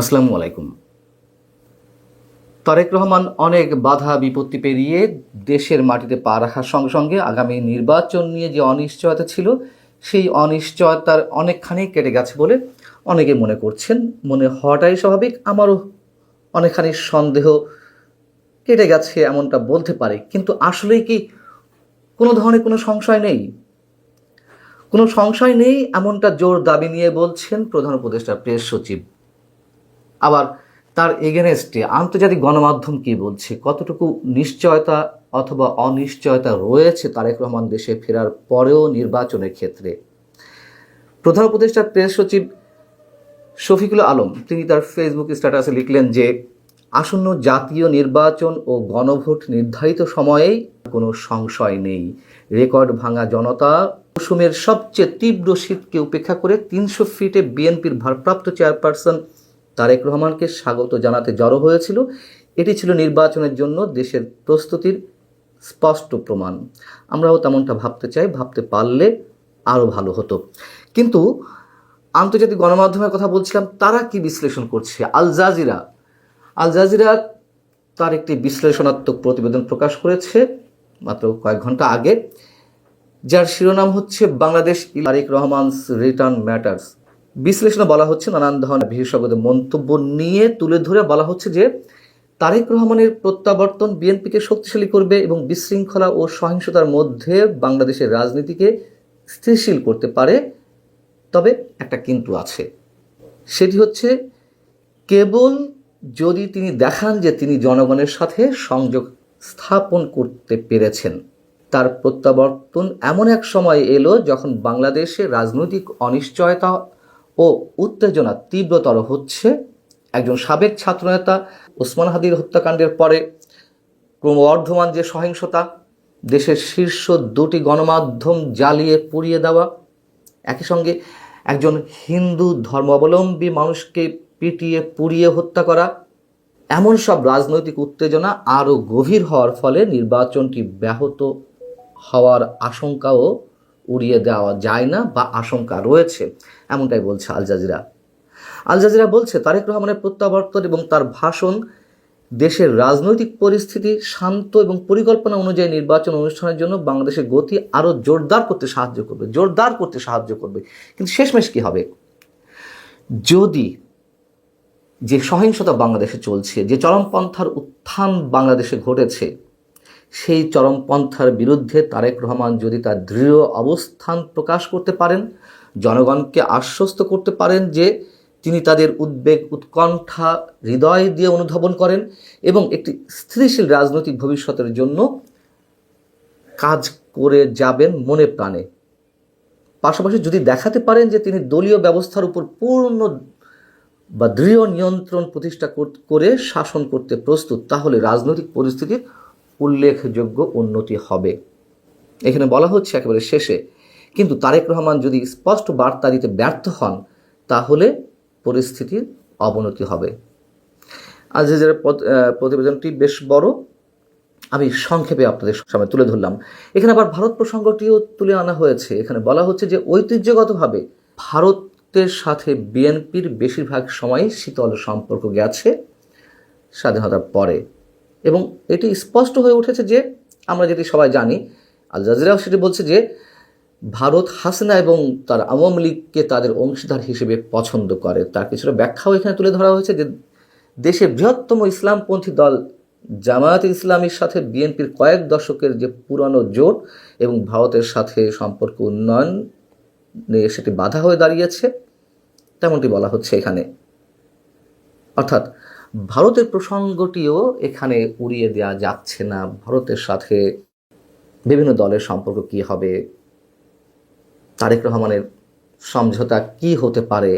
আসসালামু আলাইকুম। তারেক রহমান অনেক বাধা বিপত্তি পেরিয়ে দেশের মাটিতে পা রাখার সঙ্গে সঙ্গে আগামী নির্বাচন নিয়ে যে অনিশ্চয়তা ছিল, সেই অনিশ্চয়তার অনেকখানি কেটে গেছে বলে অনেকে মনে করছেন। মনে হওয়াটাই স্বাভাবিক, আমারও অনেকখানি সন্দেহ কেটে গেছে এমনটা বলতে পারে। কিন্তু আসলেই কি কোনো ধরনের কোনো সংশয় নেই? কোনো সংশয় নেই এমনটা জোর দাবি নিয়ে বলছেন প্রধান উপদেষ্টা প্রেস সচিব। আবার তার এগেনেস্টে আন্তর্জাতিক গণমাধ্যম কি বলছে? কতটুকু নিশ্চয়তা অথবা অনিশ্চয়তা রয়েছে তারেক রহমান দেশে ফেরার পরেও নির্বাচনের ক্ষেত্রে? প্রধান উপদেষ্টা প্রেস সচিব শফিকুল আলম, তিনি তার ফেসবুক স্ট্যাটাসে লিখলেন যে, আসন্ন জাতীয় নির্বাচন ও গণভোট নির্ধারিত সময়েই কোনো সংশয় নেই। রেকর্ড ভাঙা জনতা মৌসুমের সবচেয়ে তীব্র শীতকে উপেক্ষা করে তিনশো ফিটে বিএনপির ভারপ্রাপ্ত চেয়ারপারসন তারেক রহমানকে স্বাগত জানাতে জড়ো হয়েছিল। এটি ছিল নির্বাচনের জন্য দেশের প্রস্তুতির স্পষ্ট প্রমাণ। আমরাও তেমনটা ভাবতে চাই, ভাবতে পারলে আরও ভালো হতো। কিন্তু আন্তর্জাতিক গণমাধ্যমের কথা বলছিলাম, তারা কি বিশ্লেষণ করছে? Al Jazeera. আল জাজিরা তার একটি বিশ্লেষণাত্মক প্রতিবেদন প্রকাশ করেছে মাত্র কয়েক ঘণ্টা আগে। যার শিরোনাম হচ্ছে, বাংলাদেশ তারিক রহমানস রিটার্ন ম্যাটার্স বিশ্লেষণে বলা হচ্ছে নানান ধরনের বিশেষজ্ঞদের মন্তব্য নিয়ে তুলে ধরে বলা হচ্ছে যে, তারেক রহমানের প্রত্যাবর্তন বিএনপিকে শক্তিশালী করবে এবং বিশৃঙ্খলা ও সহিংসতার মধ্যে বাংলাদেশের রাজনীতিকে স্থিরশীল করতে পারে। তবে একটা কিন্তু আছে। সেটি হচ্ছে, কেবল যদি তিনি দেখান যে তিনি জনগণের সাথে সংযোগ স্থাপন করতে পেরেছেন, তার প্রত্যাবর্তন এমন এক সময় এলো যখন বাংলাদেশে রাজনৈতিক অনিশ্চয়তা ও উত্তেজনা তীব্রতর হচ্ছে একজন সাবেক ছাত্রনেতা ওসমান হাদির হত্যাকাণ্ডের পরে। ক্রমবর্ধমান যে সহিংসতা, দেশের শীর্ষ দুটি গণমাধ্যম জ্বালিয়ে পুড়িয়ে দেওয়া, একই সঙ্গে একজন হিন্দু ধর্মাবলম্বী মানুষকে পিটিয়ে পুড়িয়ে হত্যা করা, এমন সব রাজনৈতিক উত্তেজনা আরও গভীর হওয়ার ফলে নির্বাচনটি ব্যাহত হওয়ার আশঙ্কাও উড়িয়ে দেওয়া যায় না বা আশঙ্কা রয়েছে, এমনটাই বলছে আল জাজিরা। আল জাজিরা বলছে, তারেক রহমানের প্রত্যাবর্তন এবং তার ভাষণ দেশের রাজনৈতিক পরিস্থিতি, শান্ত এবং পরিকল্পনা অনুযায়ী নির্বাচন অনুষ্ঠানের জন্য বাংলাদেশের গতি আরও জোরদার করতে সাহায্য করবে, জোরদার করতে সাহায্য করবে। কিন্তু শেষমেশ কী হবে? যদি যে সহিংসতা বাংলাদেশে চলছে, যে চরমপন্থার উত্থান বাংলাদেশে ঘটেছে সেই চরমপন্থার বিরুদ্ধে তারেক রহমান যদি তার দৃঢ় অবস্থান প্রকাশ করতে পারেন, জনগণকে আশ্বস্ত করতে পারেন যে তিনি তাদের উদ্বেগ, উৎকণ্ঠা, হৃদয় দিয়ে অনুধাবন করেন এবং একটি স্থিতিশীল রাজনৈতিক ভবিষ্যতের জন্য কাজ করে যাবেন মনে প্রাণে। পাশাপাশি যদি দেখাতে পারেন যে তিনি দলীয় ব্যবস্থার উপর পূর্ণ বা দৃঢ় নিয়ন্ত্রণ প্রতিষ্ঠা করে শাসন করতে প্রস্তুত, তাহলে রাজনৈতিক পরিস্থিতির উল্লেখযোগ্য উন্নতি হবে। এখানে বলা হচ্ছে একেবারে শেষে, কিন্তু তারেক রহমান যদি স্পষ্ট বার্তা দিতে ব্যর্থ হন, তাহলে পরিস্থিতির অবনতি হবে। আজ যে প্রতিবেদনটি বেশ বড়। আমি সংক্ষেপে আপনাদের সামনে তুলে ধরলাম। এখানে আবার ভারত প্রসঙ্গটিও তুলে আনা হয়েছে। এখানে বলা হচ্ছে যে ঐতিহ্যগতভাবে ভারতের সাথে বিএনপির বেশিরভাগ সময় শীতল সম্পর্ক গেছে স্বাধীনতার পরে। এবং এটি স্পষ্ট হয়ে উঠেছে যে আমরা যেটি সবাই জানি, আল জাজিরাও সেটি বলছে যে ভারত হাসিনা এবং তার আওয়ামী লীগকে তাদের অংশীদার হিসেবে পছন্দ করে। তার কিছুটা ব্যাখ্যাও এখানে তুলে ধরা হয়েছে যে দেশের বৃহত্তম ইসলামপন্থী দল জামায়াত ইসলামীর সাথে বিএনপির কয়েক দশকের যে পুরানো জোট এবং ভারতের সাথে সম্পর্ক উন্নয়ন নিয়ে সেটি বাধা হয়ে দাঁড়িয়েছে, তেমনটি বলা হচ্ছে এখানে। অর্থাৎ ভারতের প্রসঙ্গটিও এখানে উড়িয়ে দেওয়া যাচ্ছে না। ভারতের সাথে বিভিন্ন দলের সম্পর্ক কি হবে? তারেক রহমানের সমঝোতা কি হতে পারে?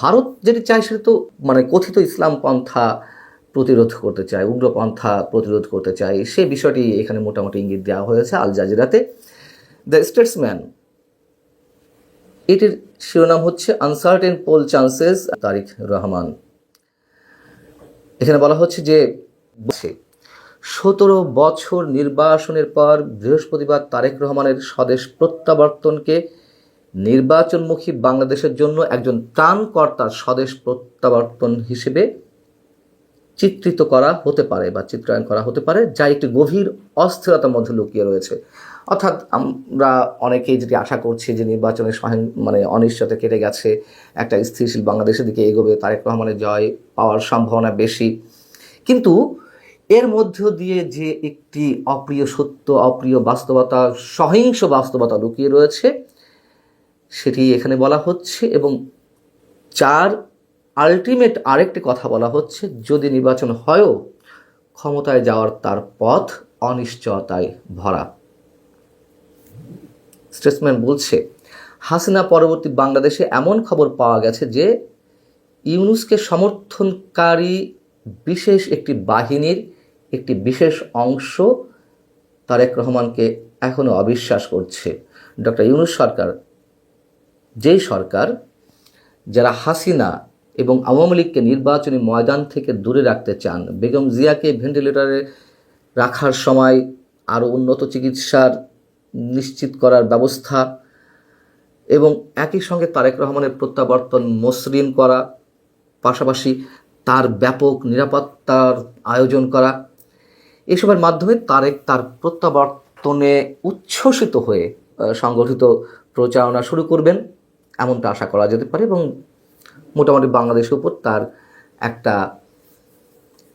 ভারত যেটি চায় সেটা তো মানে কথিত ইসলাম পন্থা প্রতিরোধ করতে চায়, উগ্রপন্থা প্রতিরোধ করতে চায়, সে বিষয়টি এখানে মোটামুটি ইঙ্গিত দেওয়া হয়েছে আল জাজিরাতে। দ্য স্টেটসম্যান, এটির শিরোনাম হচ্ছে uncertain poll chances, Tarique Rahman. এখানে বলা হচ্ছে যে সতেরো বছর নির্বাসনের পর বৃহস্পতিবার তারেক রহমানের স্বদেশ প্রত্যাবর্তনকে নির্বাচনমুখী বাংলাদেশের জন্য একজন ত্রাণকর্তার স্বদেশ প্রত্যাবর্তন হিসেবে চিত্রিত করা হতে পারে বা চিত্রায়ন করা হতে পারে, যা একটি গভীর অস্থিরতার মধ্যে লুকিয়ে রয়েছে। অর্থাৎ আমরা অনেকেই যেটি আশা করছি যে নির্বাচনের সহিং- মানে অনিশ্চয়তা কেটে গেছে, একটা স্থিরশীল বাংলাদেশের দিকে এগোবে, তারেক রহমানের জয় পাওয়ার সম্ভাবনা বেশি। কিন্তু এর মধ্য দিয়ে যে একটি অপ্রিয় সত্য, অপ্রিয় বাস্তবতা, সহিংস বাস্তবতা লুকিয়ে রয়েছে, সেটি এখানে বলা হচ্ছে এবং চার আলটিমেট আরেকটি কথা বলা হচ্ছে, যদি নির্বাচন হয়ও ক্ষমতায় যাওয়ার তার পথ অনিশ্চয়তায় ভরা। স্টেটসম্যান বলছে, হাসিনা পরবর্তী বাংলাদেশে এমন খবর পাওয়া গেছে যে ইউনুসকে সমর্থনকারী বিশেষ একটি বাহিনীর একটি বিশেষ অংশ তারেক রহমানকে এখনও অবিশ্বাস করছে। ডক্টর ইউনুস সরকার, যেই সরকার, যারা হাসিনা এবং আওয়ামী লীগকে নির্বাচনী ময়দান থেকে দূরে রাখতে চান, বেগম জিয়াকে ভেন্টিলেটরে রাখার সময় আরও উন্নত চিকিৎসার নিশ্চিত করার ব্যবস্থা এবং একই সঙ্গে তারেক রহমানের প্রত্যাবর্তন মসৃণ করা, পাশাপাশি তার ব্যাপক নিরাপত্তার আয়োজন করা। এসবের মাধ্যমে তারেক তার প্রত্যাবর্তনে উচ্ছ্বসিত হয়ে সংগঠিত প্রচারণা শুরু করবেন এমনটা আশা করা যেতে পারে এবং মোটামুটি বাংলাদেশের উপর তার একটা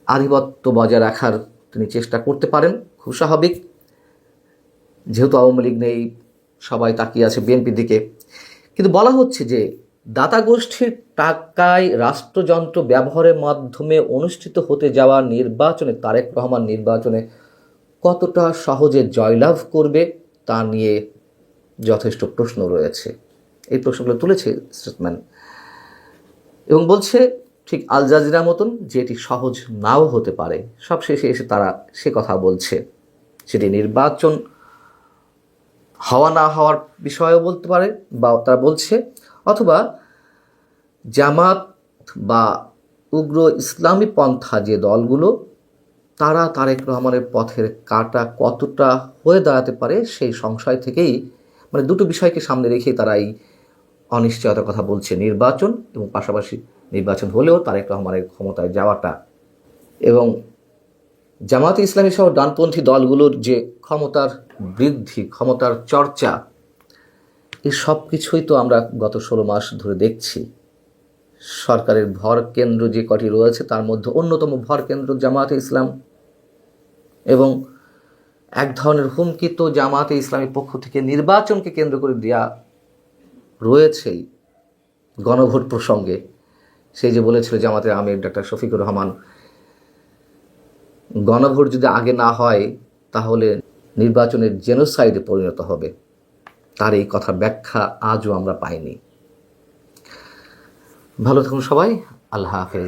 আধিপত্য বজায় রাখার তিনি চেষ্টা করতে পারেন। খুব স্বাভাবিক। যেহেতু আওয়ামী লীগ নেই, সবাই তাকিয়ে আছে বিএনপির দিকে। কিন্তু বলা হচ্ছে যে দাতা গোষ্ঠীর টাকায় রাষ্ট্রযন্ত্র ব্যবহারের মাধ্যমে অনুষ্ঠিত হতে যাওয়া নির্বাচনে তারেক রহমান নির্বাচনে কতটা সহজে জয়লাভ করবে তা নিয়ে যথেষ্ট প্রশ্ন রয়েছে। এই প্রশ্নগুলো তুলেছে স্টেটম্যান এবং বলছে, ঠিক আল জাজিরার মতন যে এটি সহজ নাও হতে পারে সব শেষে এসে তারা সে কথা বলছে। সেটি নির্বাচন হওয়া না হওয়ার বিষয়েও বলতে পারে বা তারা বলছে, অথবা জামাত বা উগ্র ইসলামী পন্থা যে দলগুলো, তারা তারেক রহমানের পথের কাটা কতটা হয়ে দাঁড়াতে পারে সেই সংশয় থেকেই মানে দুটো বিষয়কে সামনে রেখেই তারা এই অনিশ্চয়তার কথা বলছে, নির্বাচন এবং পাশাপাশি নির্বাচন হলেও তারেক রহমানের ক্ষমতায় যাওয়াটা। এবং জামাতে ইসলামী সহ ডানপন্থী দলগুলোর যে ক্ষমতার বৃদ্ধি, ক্ষমতার চর্চা, এই সব কিছুই তো আমরা গত ষোলো মাস ধরে দেখছি। সরকারের ভর কেন্দ্র যে কটি রয়েছে, তার মধ্যে অন্যতম ভর কেন্দ্র জামাতে ইসলাম। এবং এক ধরনের হুমকি তো জামাতে ইসলামের পক্ষ থেকে নির্বাচনকে কেন্দ্র করে দেয়া রয়েছেই গণভোট প্রসঙ্গে। সেই যে বলেছিল জামাতের আমির ডাক্তার শফিকুর রহমান গণভোট যদি আগে না হয়, তাহলে নির্বাচনের জেনোসাইডে পরিণত হবে। তার এই কথার ব্যাখ্যা আজও আমরা পাইনি। ভালো থাকুন সবাই। আল্লাহ হাফেজ।